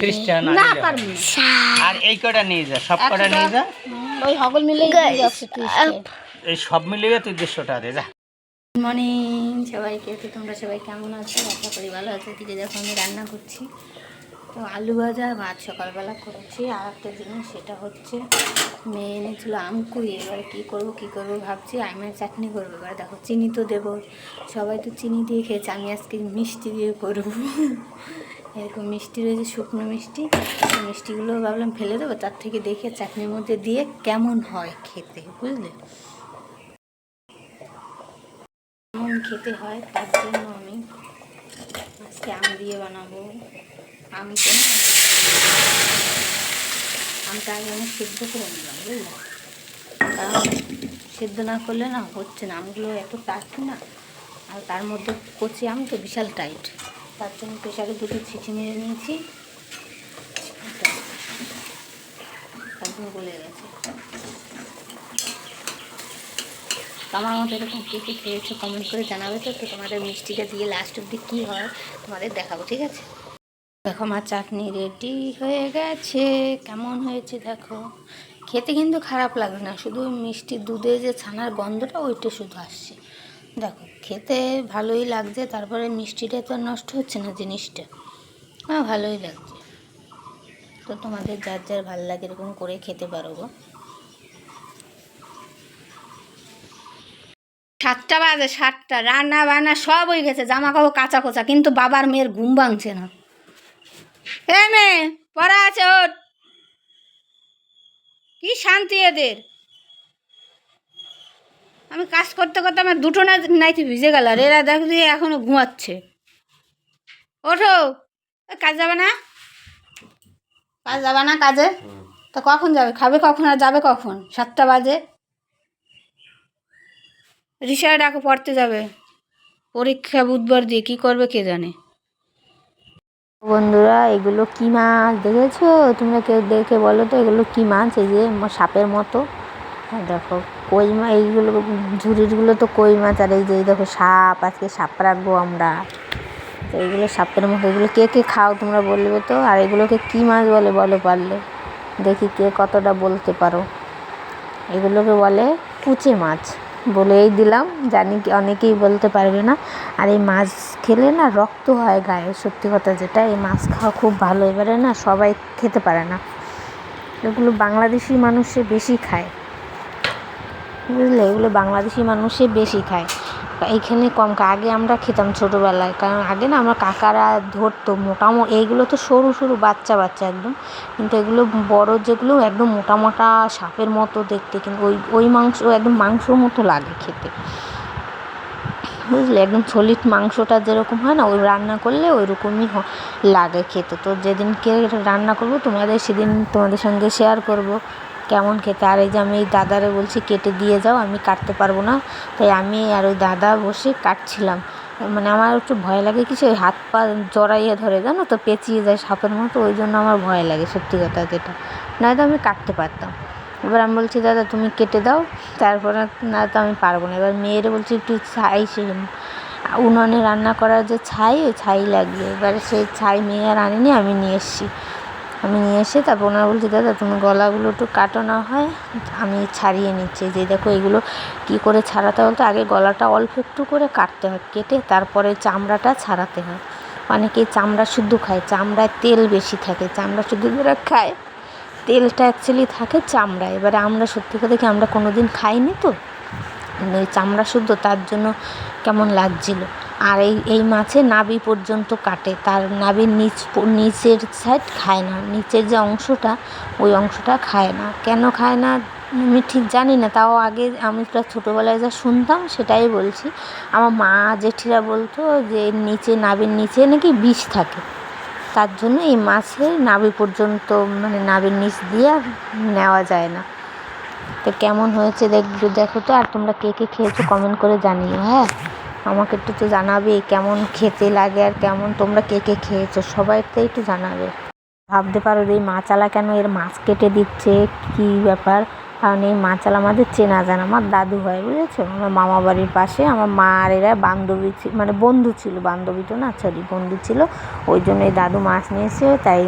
খ্রিস্টান না পারব আর এই কটা নিয়ে যা সব কটা নিয়ে যা। ওই হগল মিলে এই সব মিলিয়ে তুই দেড়শোটা দে যা। মর্নিং সবাইকে তো তোমরা সবাই কেমন আছো? আশা করি ভালো আছো। দিকে দেখো আমি রান্না করছি। তো আলু ভাজা ভাত সকালবেলা করেছি। আর একটা জিনিস সেটা হচ্ছে মেয়ে এনেছিল আম কুড়ি এবারে কী করব কী করব ভাবছি। আমের চাটনি করব। এবার দেখো চিনি তো দেবো। সবাই তো চিনি দিয়ে খেয়েছে। আমি আজকে মিষ্টি দিয়ে করব। এরকম মিষ্টি রয়েছে, শুকনো মিষ্টি। মিষ্টিগুলো ভাবলাম ফেলে দেবো, তার থেকে দেখে চাটনির মধ্যে দিয়ে কেমন হয় খেতে, বুঝলে? কেমন খেতে হয় তার জন্য আমি আজকে আম দিয়ে বানাবো। আমটা না আমটা আগে আমি সেদ্ধ করে নিলাম, বুঝলে? কারণ সেদ্ধ না করলে না হচ্ছে না, আমগুলো এত টাইট না, আর তার মধ্যে কচি আম তো বিশাল টাইট। তার জন্য প্রেশারে দুটো ছিচি মেরে নিয়েছি। একদম গলে গেছে। আমার মতো এরকম কী কী খেয়েছো কমেন্ট করে জানাবে তো তো তোমাদের মিষ্টিটা দিয়ে লাস্ট অব্দি কী হয় তোমাদের দেখাবো, ঠিক আছে? দেখো, আমার চাটনি রেডি হয়ে গেছে। কেমন হয়েছে দেখো? খেতে কিন্তু খারাপ লাগবে না, শুধু মিষ্টি দুধে যে ছানার গন্ধটা, ওইটা শুধু আসছে। দেখো খেতে ভালোই লাগছে, তারপরে মিষ্টিটা তো নষ্ট হচ্ছে না জিনিসটা। হ্যাঁ ভালোই লাগছে। তো তোমাদের যার যার ভালো লাগে এরকম করে খেতে পারো গো। সাতটা বাজে, সাতটা। রান্না বান্না সব হয়ে গেছে জামা কাপড় কাঁচা কোচা কিন্তু বাবার মেয়ের ঘুম ভাঙছে না। এ মেয়ে, পড়া আছে ওর কি শান্তি এদের? আমি কাজ করতে করতে আমার দুটো না নাইতে ভিজে গেল আর এরা দেখ এখনও ঘুমাচ্ছে। ওঠো। কাজ যাবে না? কাজ যাবে না কাজে? তো কখন যাবে? খাবে কখন আর যাবে কখন? সাতটা বাজে। রিসায় ডাকে, পড়তে যাবে। পরীক্ষা বুধবার দিয়ে কি করবে কে জানে। বন্ধুরা, এগুলো কি মাছ? দেখেছ? তোমরা কেউ দেখে বলো তো, এগুলো কি মাছ? এই যে সাপের মতো। দেখো, কই মাছ এইগুলো ঝুড়িরগুলো তো কই মাছ আর এই যে দেখো সাপ, আজকে সাপ রাখব আমরা। তো এইগুলো সাপের মতো, এগুলো কে কে খাও তোমরা বলবে তো? আর এগুলোকে কি মাছ বলে, বলো পারলে। দেখি কে কতটা বলতে পারো। এগুলোকে বলে কুচে মাছ বলেই দিলাম। জানি কি, অনেকেই বলতে পারবে না। আর এই মাছ খেলে না রক্ত হয় গায়ে, সত্যি কথা যেটা। এই মাছ খাওয়া খুব ভালো। এবারে না সবাই খেতে পারে না। এগুলো বাংলাদেশি মানুষে বেশি খায়। বুঝলে? এগুলো বাংলাদেশি মানুষে বেশি খায়। এইখানে কম খায়। আগে আমরা খেতাম ছোটোবেলায়। কারণ আগে না আমরা কাকারা ধরতো মোটামো এইগুলো তো সরু সরু বাচ্চা বাচ্চা একদম। কিন্তু এগুলো বড় যেগুলো একদম মোটা মোটা সাপের মতো দেখতে কিন্তু ওই ওই মাংস একদম মাংসর মতো লাগে খেতে। বুঝলে? একদম সলিড মাংসটা যেরকম হয় না, ওই রান্না করলে ওই রকমই লাগে খেতে। তো যেদিনকে রান্না করব, তোমাদের সেদিন তোমাদের সঙ্গে শেয়ার করব। কেমন খেতে? আর এই যে আমি এই দাদারে বলছি, কেটে দিয়ে যাও, আমি কাটতে পারব না। তাই আমি আর ওই দাদা বসে কাটছিলাম। মানে আমার একটু ভয় লাগে কিছু, ওই হাত পা জড়াইয়ে ধরে, জানো তো, পেঁচিয়ে যায় সাপের মতো, ওই জন্য আমার ভয় লাগে, সত্যি কথা যেটা। নয়তো আমি কাটতে পারতাম। এবার আমি বলছি, দাদা, তুমি কেটে দাও, তারপরে না তো আমি পারব না। এবার মেয়েরে বলছি, একটু ছাই সে উনুনে রান্না করার যে ছাই, ওই ছাই লাগবে। এবারে সেই ছাই মেয়ে আর আনিনি, আমি নিয়ে এসেছি। আমি নিয়ে এসে তারপর ওনারা বলছি, দাদা, তুমি গলাগুলো একটু কাটো না হয়, আমি ছাড়িয়ে নিচ্ছি। যে দেখো এগুলো কি করে ছাড়াতে বলতো? আগে গলাটা অল্প একটু করে কাটতে হয়, কেটে তারপরে চামড়াটা ছাড়াতে হয়। অনেকেই চামড়া শুদ্ধ খায়, চামড়ায় তেল বেশি থাকে, চামড়া শুদ্ধ যারা খায়। তেলটা অ্যাকচুয়ালি থাকে চামড়ায়। এবারে আমরা সত্যি কথা কি আমরা কোনো দিন খাইনি তো? মানে চামড়া শুদ্ধ, তার জন্য কেমন লাগছিল? আর এই এই মাছে নাভি পর্যন্ত কাটে। তার নাভির নিচ নিচের সাইড খায় না। নিচের যে অংশটা, ওই অংশটা খায় না। কেন খায় না, আমি ঠিক জানি না। তাও আগে আমি তো ছোটোবেলায় যা শুনতাম, সেটাই বলছি। আমার মা জেঠিরা বলতো যে, নিচে নাভির নিচে নাকি বিষ থাকে। তার জন্য এই মাছের নাভি পর্যন্ত মানে নাভির নিচ দিয়ে আর নেওয়া যায় না। তো কেমন হয়েছে দেখ দেখো তো। আর তোমরা কে কে খেয়েছো কমেন্ট করে জানিও হ্যাঁ? আমাকে একটু তো জানাবে কেমন খেতে লাগে আর কেমন, তোমরা কে কে খেয়েছো? সবাই তো একটু জানাবে। ভাবতে পারো যে এই মাছালা কেন এর মাছ কেটে দিচ্ছে? কী ব্যাপার? কারণ এই মাচাল আমাদের চেনা জানা। আমার দাদু হয়, বুঝেছ? আমার মামা বাড়ির পাশে আমার মা আর এরা বান্ধবী মানে বন্ধু ছিল, বান্ধবী তো না, সরি, বন্ধু ছিল। ওই জন্য এই দাদু মাছ নিয়ে এসে তাই